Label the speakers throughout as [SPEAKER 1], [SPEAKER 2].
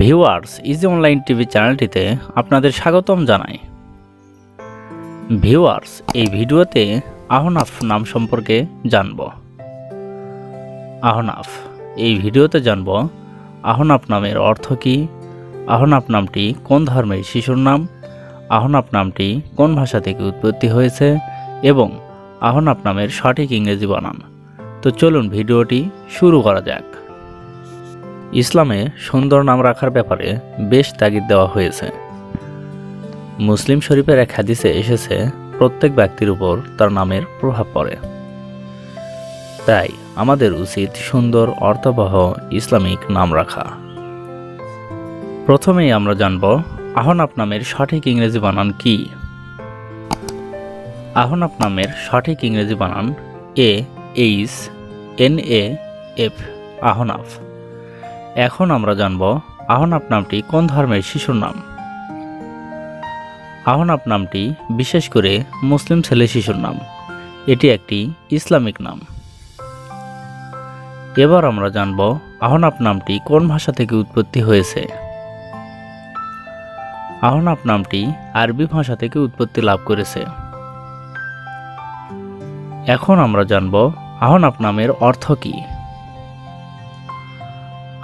[SPEAKER 1] Viewers easy online TV চ্যানেলটিতে আপনাদের স্বাগতম জানাই। ভিউয়ার্স, এই ভিডিওতে আহনাফ নাম সম্পর্কে জানব। আহনাফ, এই ভিডিওতে জানব আহনাফ নামের অর্থ কী, আহনাফ নামটি কোন ধর্মের শিশুর নাম, আহনাফ নামটি কোন ভাষা থেকে উৎপত্তি হয়েছে, এবং আহনাফ নামের সঠিক ইংরেজি বানান। তো চলুন ভিডিওটি শুরু করা যাক। ইসলামে সুন্দর নাম রাখার ব্যাপারে বেশ তাগিদ দেওয়া হয়েছে। মুসলিম শরীফের এক হাদিসে এসেছে, প্রত্যেক ব্যক্তির উপর তার নামের প্রভাব পড়ে। তাই আমাদের উচিত সুন্দর, অর্থবহ, ইসলামিক নাম রাখা। প্রথমেই আমরা জানব আহনাপ নামের সঠিক ইংরেজি বানান কি? আহনাপ নামের সঠিক ইংরেজি বানান A, H, N, A, F, Ahnaf. এখন আমরা জানব আহনাপ নামটি কোন ধর্মের শিশুর নাম। আহনাপ নামটি বিশেষ করে মুসলিম ছেলে শিশুর নাম। এটি একটি ইসলামিক নাম। এবার আমরা জানব আহনাপ নামটি কোন ভাষা থেকে উৎপত্তি হয়েছে। আহনাপ নামটি আরবি ভাষা থেকে উৎপত্তি লাভ করেছে। এখন আমরা জানব আহনাপ নামের অর্থ কী।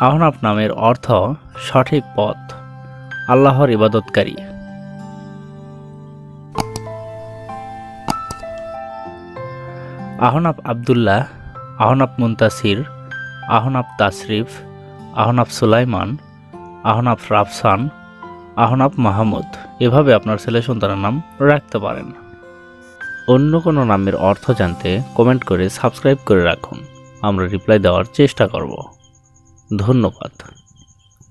[SPEAKER 1] আহনাফ নামের অর্থ সঠিক পথ, আল্লাহর ইবাদতকারী। আহনাফ আবদুল্লাহ আহনাফ মুন্তাসির আহনাফ তাসরিফ আহনাফ সুলাইমান আহনাফ রাফসান আহনাফ মাহমুদ। এভাবে আপনার ছেলে সন্তানের নাম রাখতে পারেন। অন্য কোনো নামের অর্থ জানতে কমেন্ট করে সাবস্ক্রাইব করে রাখুন। আমরা রিপ্লাই দেওয়ার চেষ্টা করব। ধন্যবাদ।